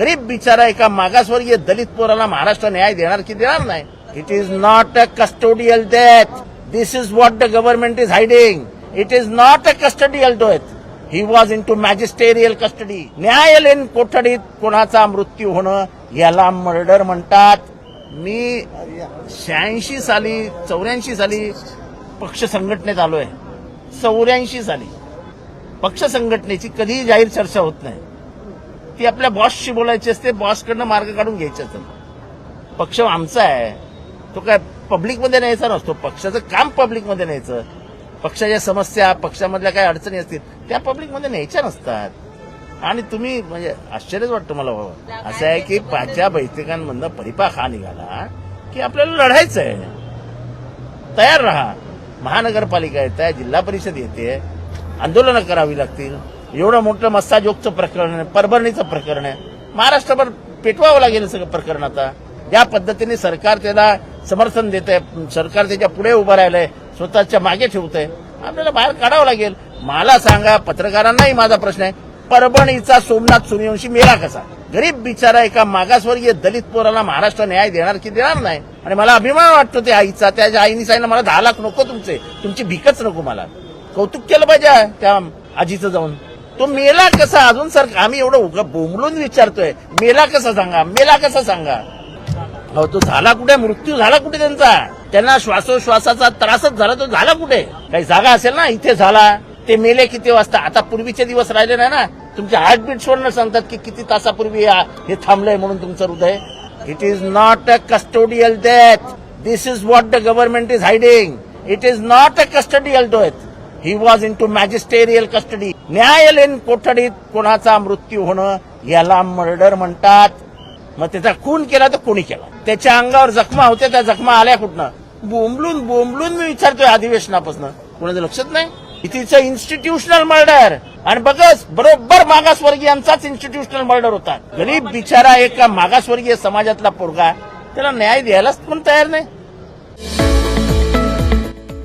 गरीब बिचारा एका मागासवर्गीय दलित पोराला महाराष्ट्र न्याय देणार की देणार नाही? It is not a custodial death this is what the government is hiding it is not a custodial death he was in to magisterial custody न्यायालयीन कोठडीत कोणाचा मृत्यू होणं याला मर्डर म्हणतात. मी शहाऐंशी साली चौऱ्याऐंशी साली पक्ष संघटनेत आलोय. चौऱ्याऐंशी साली. पक्ष संघटनेची कधीही जाहीर चर्चा होत नाही. ती आपल्या बॉसशी बोलायची असते बॉसकडनं मार्ग काढून घ्यायचे असतात. पक्ष आमचा आहे. तो काय पब्लिकमध्ये न्यायचा नसतो. पक्षाचं काम पब्लिकमध्ये न्यायचं. पक्षाच्या समस्या पक्षामधल्या काही अडचणी असतील त्या पब्लिकमध्ये न्यायच्या नसतात. आणि तुम्ही म्हणजे आश्चर्यच वाटतं मला बाबा. असं आहे की पाचच्या बैठकांमधनं परिपाक हा निघाला की आपल्याला लढायचं आहे तयार राहा. महानगरपालिका येत आहे जिल्हा परिषद येते. आंदोलनं करावी लागतील. एवढं मोठं मस्साजोगचं प्रकरण आहे परभरणीचं प्रकरण आहे. महाराष्ट्रभर पेटवावं लागेल सगळं प्रकरण आता. ज्या पद्धतीने सरकार त्याला समर्थन देत आहे सरकार त्याच्या पुढे उभं राहिलंय स्वतःच्या मागे ठेवत आहे आपल्याला बाहेर काढावं लागेल. मला सांगा पत्रकारांनाही माझा प्रश्न आहे. परभणीचा सोमनाथ सूर्यवंशी मेला कसा? गरीब बिचारा एका मागासवर्गीय दलित पोराला महाराष्ट्र न्याय देणार की देणार नाही? आणि मला अभिमान वाटतो त्या आईचा त्याच्या आईने सांगितलं मला दहा लाख नको तुमचे. तुमची भीकच नको मला. कौतुक केलं पाहिजे त्या आजीचं जाऊन. तो मेला कसा? अजून सर आम्ही एवढं उगा बोंबलून विचारतोय. मेला कसा सांगा? मेला कसा सांगा? अहो तो झाला कुठे? मृत्यू झाला कुठे त्यांचा? त्यांना श्वासोश्वासाचा त्रासच झाला तो झाला कुठे? काही जागा असेल ना इथे झाला. ते मेले किती वाजता? आता पूर्वीचे दिवस राहिले नाही ना. तुमचे हार्टबीट सोडणं सांगतात की किती तासापूर्वी हे थांबलंय म्हणून तुमचं हृदय? It is not a custodial death this is what the government is hiding it is not a custodial death he was in to magisterial custody न्यायालयीन कोठडीत कोणाचा मृत्यू होणं याला मर्डर म्हणतात. मग त्याचा खून केला तर कोणी केला? त्याच्या अंगावर जखमा होत्या त्या जखमा आल्या कुठनं? बोंबलून बोंबलून मी विचारतोय अधिवेशनापासून. कोणाचं लक्षात नाही? इथेच इन्स्टिट्यूशनल मर्डर आणि बघच बरोबर मागासवर्गीयांचाच इन्स्टिट्यूशनल मर्डर होता. गरीब बिचारा एका मागासवर्गीय समाजातला पोरगा त्याला न्याय द्यायलाच पण तयार नाही.